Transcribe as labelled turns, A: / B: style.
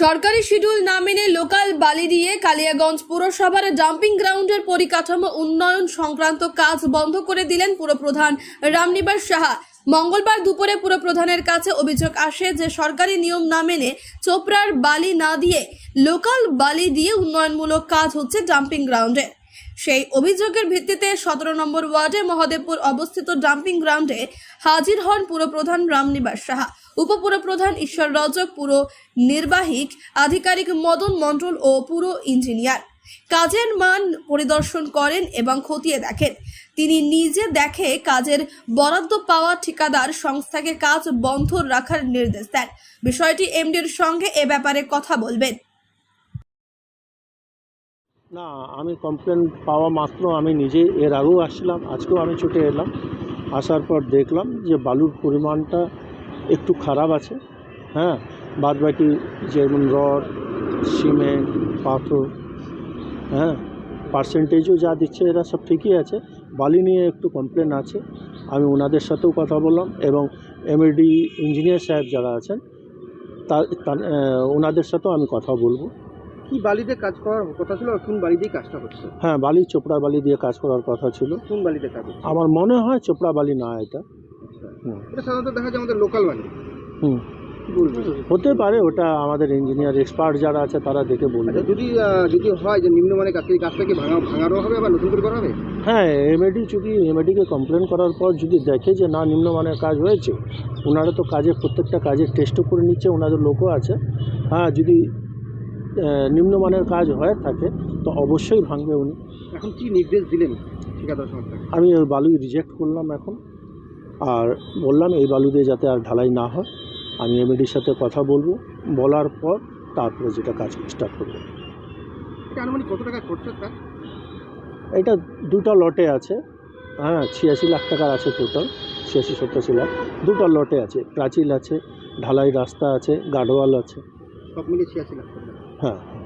A: সরকারি শিডিউল না মেনে লোকাল বালি দিয়ে কালিয়াগঞ্জ পুরসভার ডাম্পিং গ্রাউন্ডের পরিকাঠামো উন্নয়ন সংক্রান্ত কাজ বন্ধ করে দিলেন পুরপ্রধান রামনিবাস সাহা। মঙ্গলবার দুপুরে পুরপ্রধানের কাছে অভিযোগ আসে যে সরকারি নিয়ম না মেনে চোপড়ার বালি না দিয়ে লোকাল বালি দিয়ে উন্নয়নমূলক কাজ হচ্ছে ডাম্পিং গ্রাউন্ডে। সেই অভিযোগের ভিত্তিতে সতেরো নম্বর ওয়ার্ডে মহাদেবপুর অবস্থিত ডাম্পিং গ্রাউন্ডে হাজির হন পুরপ্রধান রামনিবাস সাহা, উপপুরপ্রধান ঈশ্বর রজক, পুরো নির্বাহিক, আধিকারিক মদন মণ্ডল ও পুরো ইঞ্জিনিয়ার। কাজের মান পরিদর্শন করেন এবং খতিয়ে দেখেন। তিনি নিজে দেখে কাজের বরাদ্দ পাওয়া ঠিকাদার সংস্থাকে কাজ বন্ধ রাখার নির্দেশ দেন। বিষয়টি এমডির সঙ্গে এ ব্যাপারে কথা বলবেন।
B: না, আমি কমপ্লেন পাওয়া মাত্র আমি নিজে এর আগেও আসছিলাম, আজকেও আমি ছুটে এলাম। আসার পর দেখলাম যে বালুর পরিমাণটা একটু খারাপ আছে। হ্যাঁ বাদবাকি যেমন রড, সিমেন্ট, পাথর হ্যাঁ পার্সেন্টেজও যা দিচ্ছে এরা সব ঠিকই আছে। বালি নিয়ে একটু কমপ্লেন আছে। আমি ওনাদের সাথেও কথা বললাম এবং এমএডি ইঞ্জিনিয়ার সাহেব যারা আছেন তার- ওনাদের সাথেও আমি কথা বলব।
C: কি বালিতে কাজ করার কথা ছিল আর কোন বালিতেই কাজটা হচ্ছে?
B: হ্যাঁ বালি চোপড়া বালি দিয়ে কাজ করার কথা ছিল।
C: কোন বালিতে কাজ হচ্ছে?
B: আমার মনে হয় চোপড়া বালি না এটা।
C: আচ্ছা।
B: হুম।
C: এটা সাধারণত দেখা যায় আমাদের লোকাল বালি।
B: হুম।
C: কি বলবেন?
B: হতে পারে ওটা আমাদের ইঞ্জিনিয়ার এক্সপার্ট যারা আছে তারা দেখে বলবে।
C: আচ্ছা যদি আহ, যদি হয় যে নিম্নমানের কাজ এই কাজটা কি ভাঙা ভাঙারও হবে বা নতুন করে করা হবে?
B: হ্যাঁ এমএডি যদি এমএডিকে কমপ্লেন করার পর যদি দেখে যে না নিম্নমানের কাজ হয়েছে ওনারা তো কাজের প্রত্যেকটা কাজের টেস্টও করে নিচ্ছে ওনাদের লোকও আছে। হ্যাঁ যদি নিম্নমানের কাজ হয়ে থাকে তো অবশ্যই ভাঙবে উনি।
C: এখন কি নির্দেশ দিলেন ঠিকাদার সংস্থাকে
B: আমি ওই বালু রিজেক্ট করলাম এখন। আর বললাম এই বালু দিয়ে যাতে আর ঢালাই না হয় আমি এমএডির সাথে কথা বলব। বলার পর তারপরে যেটা কাজ স্টার্ট করব।
C: এটা আনুমানিক কত টাকা খরচা কাজ
B: এটা দুটো লটে আছে। হ্যাঁ ছিয়াশি লাখ টাকার আছে টোটাল ছিয়াশি সত্তরশি লাখ। দুটো লটে আছে। প্রাচীল আছে ঢালাই রাস্তা আছে গার্ডওয়াল আছে।
C: সব মিলিয়ে ছিয়াশি লাখ টাকা।
B: হ্যাঁ